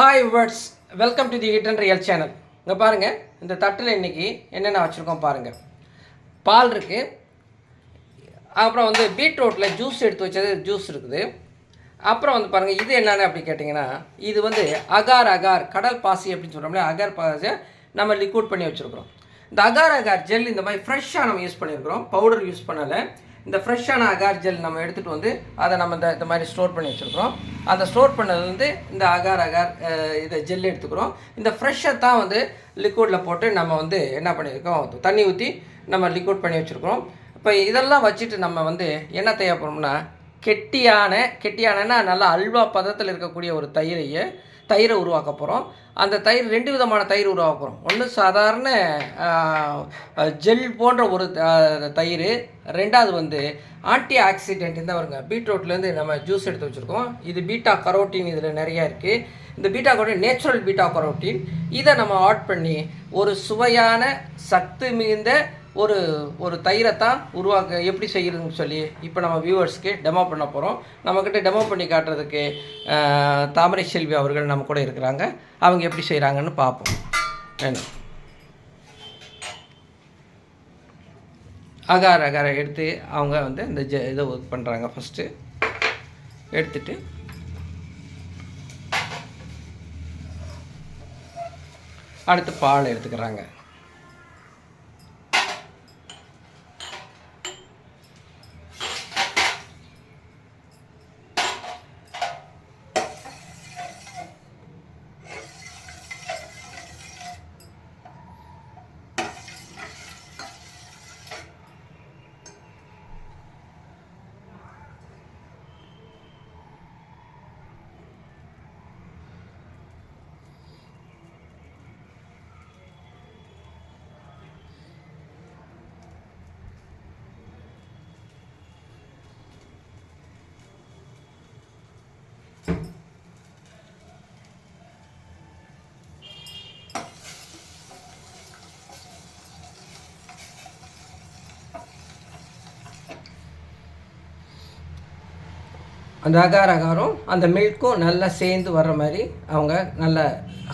Hi words welcome to the hit and real channel இங்கே பாருங்கள் இந்த தட்டில் இன்றைக்கி என்னென்ன வச்சுருக்கோம் பாருங்கள் பால் இருக்குது அப்புறம் வந்து பீட்ரூட்டில் ஜூஸ் எடுத்து வச்சது ஜூஸ் இருக்குது. அப்புறம் வந்து பாருங்கள் இது என்னென்னு அப்படி கேட்டிங்கன்னா இது வந்து அகார் அகார் கடல் பாசி அப்படின்னு சொல்கிறோம்ல அகார் பாசியை நம்ம லிக்விட் பண்ணி வச்சுருக்கிறோம். இந்த அகார் அகார் ஜெல் இந்த மாதிரி ஃப்ரெஷ்ஷாக நம்ம யூஸ் பண்ணியிருக்கிறோம். பவுடர் யூஸ் பண்ணலை. இந்த ஃப்ரெஷ்ஷான அகார் ஜெல் நம்ம எடுத்துகிட்டு வந்து அதை நம்ம இந்த இந்த மாதிரி ஸ்டோர் பண்ணி வச்சுருக்கிறோம். அந்த ஸ்டோர் பண்ணது வந்து இந்த அகார் அகார் இதை ஜெல் எடுத்துக்கிறோம். இந்த ஃப்ரெஷ்ஷை தான் வந்து லிக்விடில் போட்டு நம்ம வந்து என்ன பண்ணியிருக்கோம்? தண்ணி ஊற்றி நம்ம லிக்விட் பண்ணி வச்சுருக்கிறோம். இப்போ இதெல்லாம் வச்சுட்டு நம்ம வந்து என்ன தேவைப்படும்னா கெட்டியான கெட்டியானன்னா நல்லா அல்வா பதத்தில் இருக்கக்கூடிய ஒரு தயிரையை தயிரை உருவாக்க போகிறோம் அந்த தயிர் ரெண்டு விதமான தயிர் உருவாக்க போகிறோம் ஒன்று சாதாரண ஜெல் போன்ற ஒரு தயிர். ரெண்டாவது வந்து ஆன்டி ஆக்சிடென்ட் இந்த வருங்க பீட்ரூட்லேருந்து நம்ம ஜூஸ் எடுத்து வச்சுருக்கோம். இது பீட்டா கரோட்டின் இதில் நிறையா இருக்குது இந்த beta carotene natural beta carotene இதை நம்ம ஆட் பண்ணி ஒரு சுவையான சத்து மிகுந்த ஒரு ஒரு தயிரை தான் உருவாக்க எப்படி செய்கிறதுன்னு சொல்லி இப்போ நம்ம வியூவர்ஸ்க்கு டெமோ பண்ண போகிறோம் நம்மக்கிட்ட டெமோ பண்ணி காட்டுறதுக்கு தாமரை செல்வி அவர்கள் நம்ம கூட இருக்கிறாங்க. அவங்க எப்படி செய்கிறாங்கன்னு பார்ப்போம் வேணும் அகார அகாரை எடுத்து அவங்க வந்து இந்த ஜ இதை பண்ணுறாங்க ஃபஸ்ட்டு எடுத்துட்டு அடுத்து பால் எடுத்துக்கிறாங்க. அந்த அகார் அகாரும் அந்த மில்க்கும் நல்லா சேர்ந்து வர்ற மாதிரி அவங்க நல்ல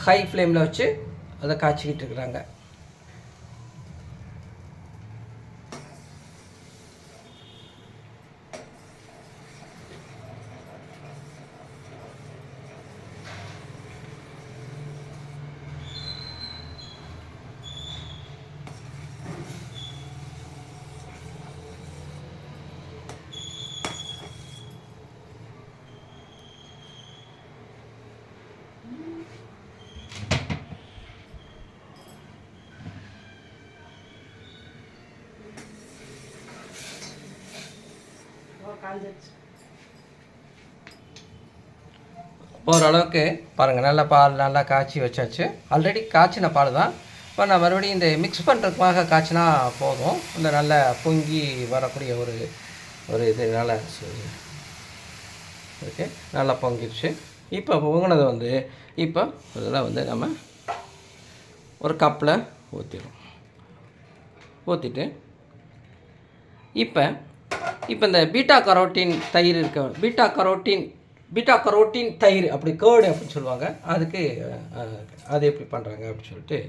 ஹை ஃப்ளேமில் வச்சு அதை காய்ச்சிக்கிட்டு இருக்கிறாங்க. ஓரளவுக்கு பாருங்கள் நல்லா பால் நல்லா காய்ச்சி வச்சாச்சு. ஆல்ரெடி காய்ச்சின பால் தான். இப்போ நான் மறுபடியும் இந்த மிக்ஸ் பண்ணுறதுக்காக காய்ச்சினா போதும். இந்த நல்லா பொங்கி வரக்கூடிய ஒரு ஒரு இது நல்லா ஓகே நல்லா பொங்கிடுச்சு. இப்போ பொங்கினது வந்து இப்போ இதெல்லாம் வந்து நம்ம ஒரு கப்பில் ஊற்றிடும் ஊற்றிட்டு இப்போ இப்போ இந்த பீட்டா கரோட்டின் தயிர் இருக்க. பீட்டா கரோட்டின் பீட்டா கரோட்டின் தயிர் அப்படி கேர்டு அப்படின்னு சொல்லுவாங்க. அதுக்கு அது எப்படி பண்ணுறாங்க அப்படின்னு சொல்லிட்டு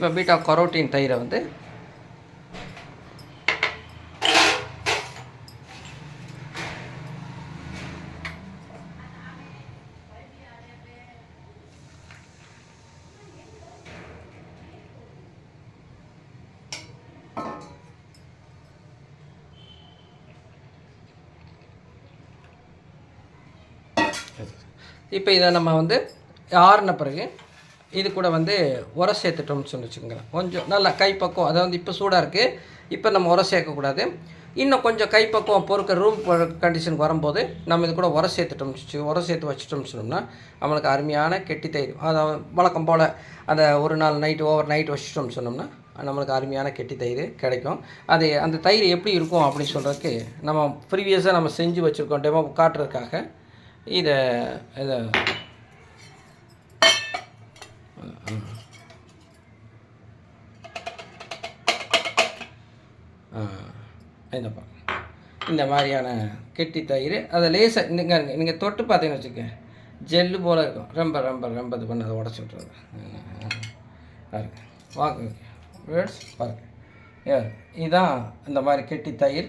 இப்போ பீட்டா கரோட்டின் தயிரை வந்து இப்போ இதை நம்ம வந்து ஆறின பிறகு இது கூட வந்து உரம் சேர்த்துட்டோம்னு சொல்லி வச்சுக்கோங்களேன். கொஞ்சம் நல்லா கைப்பக்கம் அதாவது இப்போ சூடாக இருக்குது இப்போ நம்ம உரம் சேர்க்கக்கூடாது இன்னும் கொஞ்சம் கைப்பக்குவம் பொறுக்க ரூம் கண்டிஷனுக்கு வரும்போது நம்ம இது கூட உரம் சேர்த்துட்டோம் வச்சு- உரம் சேர்த்து வச்சுட்டோம்னு சொன்னோம்னா நம்மளுக்கு அருமையான கெட்டி தயிர் அதாவது வழக்கம் போல் அந்த ஒரு நாள் நைட்டு ஓவர் நைட் வச்சுட்டோம்னு சொன்னோம்னா நம்மளுக்கு அருமையான கெட்டி தயிர் கிடைக்கும். அது அந்த தயிர் எப்படி இருக்கும் அப்படின்னு சொல்கிறதுக்கு நம்ம ப்ரீவியஸாக நம்ம செஞ்சு வச்சுருக்கோம் டெமோ காட்டுறதுக்காக. இதை இதை இந்த பாருங்க இந்த மாதிரியான கெட்டி தயிர் அதை லேசாக நீங்கள் நீங்கள் தொட்டு பார்த்தீங்கன்னு வச்சுக்கோங்க ஜெல்லு போல் இருக்கும். ரொம்ப ரொம்ப ரொம்ப இது பண்ணி அதை உடச்சி விட்றது வாங்க வேர்ட்ஸ் பாருங்க. இதுதான் இந்த மாதிரி கெட்டி தயிர்.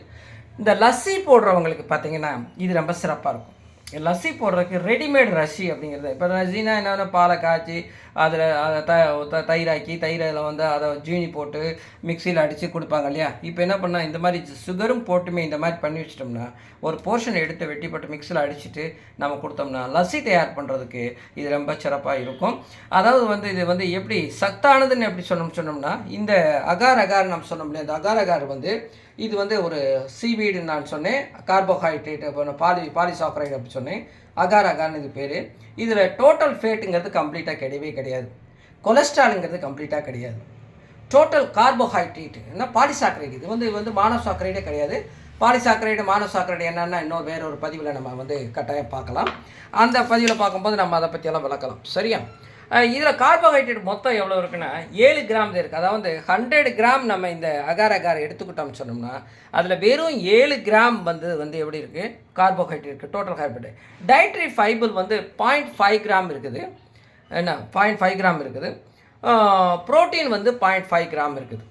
இந்த லஸ்ஸி போடுறவங்களுக்கு பார்த்தீங்கன்னா இது ரொம்ப சிறப்பாக இருக்கும். லஸ்ஸி போடுறதுக்கு ரெடிமேட் ரசி அப்படிங்கிறது. இப்போ ரசினா என்னென்ன பாலை காய்ச்சி அதில் அதை த த- தயிராக்கி தயிரில் வந்து அதை ஜீனி போட்டு மிக்சியில் அடித்து கொடுப்பாங்க இல்லையா? இப்போ என்ன பண்ணால் இந்த மாதிரி சுகரும் போட்டுமே இந்த மாதிரி பண்ணி வச்சிட்டோம்னா ஒரு போர்ஷன் எடுத்து வெட்டி போட்டு மிக்சியில் அடிச்சுட்டு நம்ம கொடுத்தோம்னா லஸ்ஸி தயார் பண்ணுறதுக்கு இது ரொம்ப சிறப்பாக இருக்கும். அதாவது வந்து இது வந்து எப்படி சத்தானதுன்னு எப்படி சொன்னோம் சொன்னோம்னா இந்த அகார் அகார் நம்ம சொன்னோம் இல்லையா? இந்த அகார் அகார் வந்து இது வந்து ஒரு சீவீடுன்னு நான் சொன்னேன். கார்போஹைட்ரேட் அப்புறம் பாலி பாலிசாக்கரைடு அப்படி சொன்னேன். அகார் அகார்னு இது பேர். இதில் டோட்டல் ஃபேட்டுங்கிறது கம்ப்ளீட்டாக கிடையவே கிடையாது. கொலஸ்ட்ராலுங்கிறது கம்ப்ளீட்டாக கிடையாது. டோட்டல் கார்போஹைட்ரேட் என்ன? பாலிசாக்கரைடு இது வந்து இது வந்து மானோசாக்கரைடே கிடையாது. பாலிசாக்கரைடு மானோசாக்கரைடு என்னென்னா இன்னும் வேற ஒரு பதிவில் நம்ம வந்து கட்டாயம் பார்க்கலாம். அந்த பதிவில் பார்க்கும்போது நம்ம அதை பற்றியெல்லாம் விளக்கலாம். சரியா? இதில் கார்போஹைட்ரேட் மொத்தம் எவ்வளோ இருக்குன்னா ஏழு கிராம் இருக்குது அதாவது ஹண்ட்ரட் கிராம் நம்ம இந்த அகார் அகார் எடுத்துக்கிட்டோம்னு சொன்னோம்னா அதில் வெறும் ஏழு கிராம் வந்து வந்து எப்படி இருக்குது கார்போஹைட்ரேட் இருக்குது டோட்டல் கார்போஹைட்ரேட் டயட்ரி ஃபைபிள் வந்து பாயிண்ட் ஃபைவ் கிராம் இருக்குது. என்ன? பாயிண்ட் ஃபைவ் கிராம் இருக்குது. புரோட்டீன் வந்து பாயிண்ட் ஃபைவ் கிராம் இருக்குது.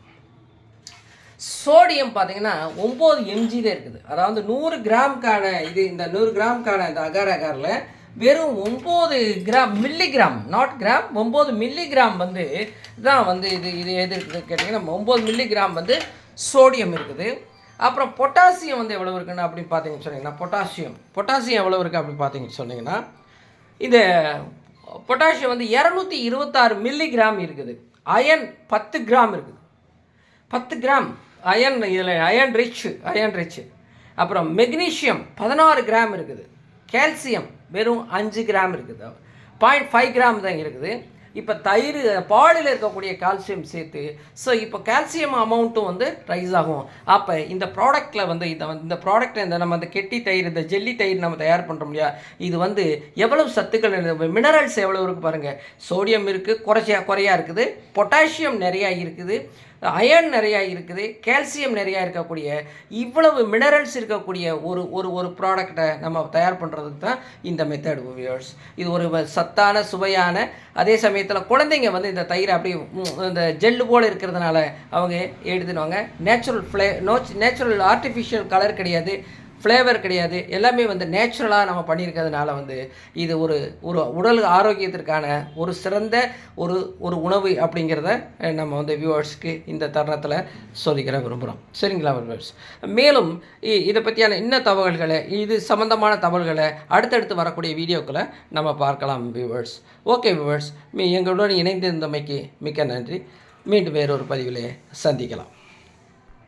சோடியம் பார்த்தீங்கன்னா ஒம்பது எம்ஜி தான் இருக்குது. அதாவது நூறு கிராம்க்கான இது இந்த நூறு கிராம்க்கான இந்த அகார் அகாரில் வெறும் ஒம்பது கிராம் மில்லிகிராம் நாட் கிராம் ஒம்பது மில்லிகிராம் வந்து தான் வந்து இது இது எது இருக்குது கேட்டிங்கன்னா ஒம்பது மில்லிகிராம் வந்து சோடியம் இருக்குது. அப்புறம் பொட்டாசியம் வந்து எவ்வளோ இருக்குன்னு அப்படின்னு பார்த்தீங்கன்னு சொன்னீங்கன்னா பொட்டாசியம் பொட்டாசியம் எவ்வளோ இருக்குது அப்படின்னு பார்த்தீங்கன்னு சொன்னீங்கன்னா இந்த பொட்டாசியம் வந்து இரநூத்தி இருபத்தாறு மில்லிகிராம் இருக்குது. அயன் பத்து கிராம் இருக்குது. பத்து கிராம் அயன் இதில் அயன் ரிச் அயன் ரிச் அப்புறம் மெக்னீஷியம் பதினாறு கிராம் இருக்குது. கால்சியம் வெறும் அஞ்சு கிராம் இருக்குது. பாயிண்ட் ஃபைவ் கிராம் தான் இருக்குது. இப்போ தயிர் பாலில் இருக்கக்கூடிய கால்சியம் சேர்த்து ஸோ இப்போ கால்சியம் அமௌண்ட்டும் வந்து ரைஸ் ஆகும். அப்போ இந்த ப்ராடக்ட்டில் வந்து இந்த வந்து- இந்த ப்ராடக்ட் இந்த நம்ம இந்த கெட்டி தயிர் இந்த ஜெல்லி தயிர் நம்ம தயார் பண்ணுறோம் இல்லையா? இது வந்து எவ்வளவு சத்துக்கள் மினரல்ஸ் எவ்வளோ இருக்குது பாருங்கள் சோடியம் இருக்குது குறைச்சியா குறையா இருக்குது. பொட்டாசியம் நிறையா இருக்குது. அயர்ன் நிறையா இருக்குது கால்சியம் நிறையா இருக்கக்கூடிய இவ்வளவு மினரல்ஸ் இருக்கக்கூடிய ஒரு ஒரு ஒரு ப்ராடக்டை நம்ம தயார் பண்ணுறதுக்கு தான் இந்த மெத்தட் வியூவர்ஸ் இது ஒரு சத்தான சுவையான அதே சமயத்தில் குழந்தைங்க வந்து இந்த தயிர் அப்படியே இந்த ஜெல்லு போல் இருக்கிறதுனால அவங்க எழுதினவங்க நேச்சுரல் ஃப்ளே நோச் நேச்சுரல் ஆர்டிஃபிஷியல் கலர் கிடையாது. ஃப்ளேவர் கிடையாது. எல்லாமே வந்து நேச்சுரலாக நம்ம பண்ணியிருக்கிறதுனால வந்து இது ஒரு ஒரு உடல் ஆரோக்கியத்திற்கான ஒரு சிறந்த ஒரு ஒரு உணவு அப்படிங்கிறத நம்ம வந்து வியூவர்ஸ்க்கு இந்த தருணத்தில் சொல்லிக்கிற விரும்புகிறோம் சரிங்களா வியூவர்ஸ் மேலும் இ- இதை பற்றியான இன்ன தகவல்களை இது சம்மந்தமான தகவல்களை அடுத்தடுத்து வரக்கூடிய வீடியோக்களை நம்ம பார்க்கலாம் வியூவர்ஸ் ஓகே வியூவர்ஸ் மீ எங்களுடன் இணைந்திருந்தமைக்கு மிக்க நன்றி. மீண்டும் வேறொரு பதிவிலே சந்திக்கலாம்.